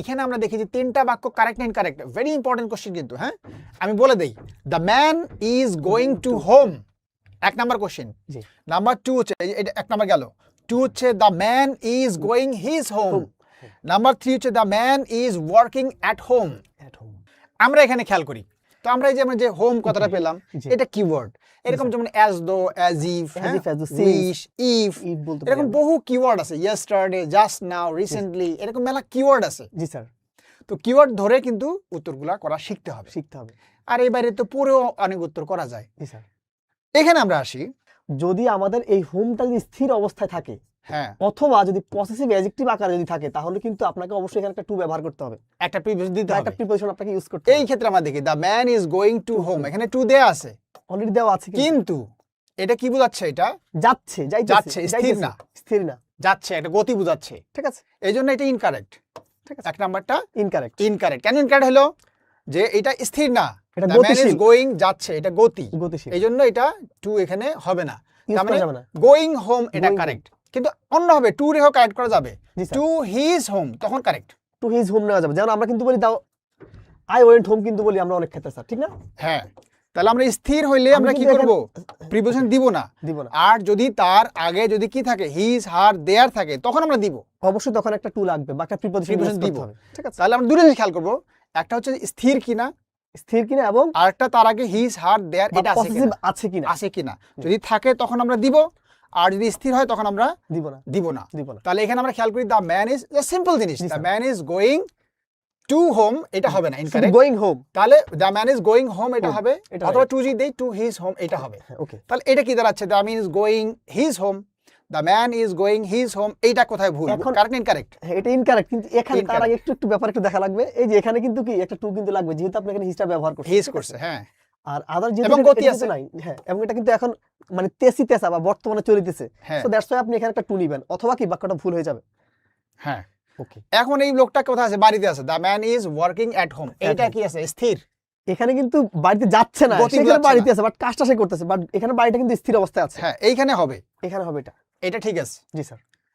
এখানে আমরা দেখি যে তিনটা বাক্য correct and correct very important question কিন্তু হ্যাঁ? আমি বলে দেই the man is going to home এক নাম্বার কোশ্চেন নাম্বার টু হচ্ছে এটা এক নাম্বার গেল। টু হচ্ছে the man is going his home number three হচ্ছে the man is working at home. আমরা এখানে খেয়াল করি তো আমরা এই যে আমরা যে হোম কথাটা পেলাম এটা কিওয়ার্ড এরকম যেমন as though as if. Wish if এরকম বহু কিওয়ার্ড আছে ইয়েস্টারডে জাস্ট নাও রিসেন্টলি এরকম মেলা কিওয়ার্ড আছে। জি স্যার। তো কিওয়ার্ড ধরে কিন্তু উত্তরগুলা করা শিখতে হবে। শিখতে হবে। আর এই বাইরে তো পুরো অনেক উত্তর করা যায়। জি স্যার। এখানে আমরা আসি। যদি আমাদের এই হোমটা যদি স্থির অবস্থায় থাকে হ্যাঁ। অথবা যদি পসেসিভ অ্যাডজেক্টিভ আকারে যদি থাকে তাহলে কিন্তু আপনাকে অবশ্যই এখানে একটা টু ব্যবহার করতে হবে। একটা প্রিভিয়াস দিতে হবে। একটা প্রিপোজিশন আপনাকে ইউজ করতে এই ক্ষেত্রে আমরা দেখি the man is going to home. এখানে টু দেয়া আছে। অলরেডি দেওয়া আছে কিন্তু। এটা কি বোঝাচ্ছে এটা? যাচ্ছে যাইতেছে, যাচ্ছে, স্থির না। স্থির না। যাচ্ছে একটা গতি বোঝাচ্ছে। ঠিক আছে। এই জন্য এটা ইনকারেক্ট ঠিক আছে। এক নাম্বারটা ইনকারেক্ট ইনকারেক্ট কেন ইনকারেক্ট হলো? যে এটা স্থির না। এটা গতিশীল। গোয়িং যাচ্ছে এটা গতি। গতিশীল। এই জন্য এটা টু এখানে হবে না। তার মানে গোয়িং হোম এটা কারেক্ট কিন্তু অন্য হবে টু রেখেও কারেক্ট করা যাবে। টু হিজ হোম তখন কারেক্ট টু হিজ হোম নেওয়া যাবে। যেমন আমরা কিন্তু বলি দাও আই ওয়েন্ট হোম কিন্তু বলি আমরা অনেক ক্ষেত্রে স্যার ঠিক না? হ্যাঁ তাহলে আমরা স্থির হইলে আমরা কি করব? প্রিপোজিশন দিব না। দিব না। আর যদি তার আগে যদি কি থাকে হিজ হার দেয়ার থাকে তখন আমরা দিব। অবশ্যই তখন একটা টু লাগবে বা একটা প্রিপোজিশন দিব। ঠিক আছে? তাহলে আমরা দুটো জিনিস খেয়াল করব। একটা হচ্ছে স্থির কিনা স্থির কিনা এবং আর একটা তার আগে হিজ হার দেয়ার এটা আছে কিনা। আছে কিনা। যদি থাকে তখন আমরা দিব। আর যদি স্থির হয় তখন আমরা দিব না। দিব না। দিব না। তাহলে এখানে আমরা খেয়াল করি দ্য ম্যান ইজ সিম্পল জিনিস। The man is going to home এটা হবে না ইনকারেক্ট গোয়িং হোম তাহলে the man is going home এটা হবে অথবা টু জি দেই টু হিজ হোম এটা হবে। ওকে তাহলে এটা কি দাঁড়াচ্ছে? The man is going his home the man is going his home এইটা কোথায় ভুল? কারেক্ট ইনকারেক্ট হ্যাঁ এটা ইনকারেক্ট কিন্তু এখানে তার আগে একটু একটু ব্যাপার একটু দেখা লাগবে। এই যে এখানে কিন্তু কি একটা টু কিন্তু লাগবে যেহেতু আপনি এখানে হিজটা ব্যবহার করছেন। হিজ করছে হ্যাঁ। আর আদার যেহেতু এবং এটা- গতি আছে। নাই হ্যাঁ এবং এটা কিন্তু এখন মানে তেসি তেসা বা বর্তমানে চলিতেছে। সো দ্যাটস ওয়াই আপনি এখানে একটা টু নিবেন অথবা কি বাক্যটা ভুল হয়ে যাবে? হ্যাঁ। ওকে এখন এই লোকটা কোথায় আছে? বাড়িতে আছে। The man is working at home home. কি আছে? স্থির। এখানে কিন্তু বাড়িতে যাচ্ছে না সেখানে বাড়িতে আছে বাট কাজটা সে করতেছে বাট এখানে বাড়িটা কিন্তু স্থির অবস্থায় আছে। হ্যাঁ এইখানে হবে। এখানে হবে এটা। এটা ঠিক আছে। জি স্যার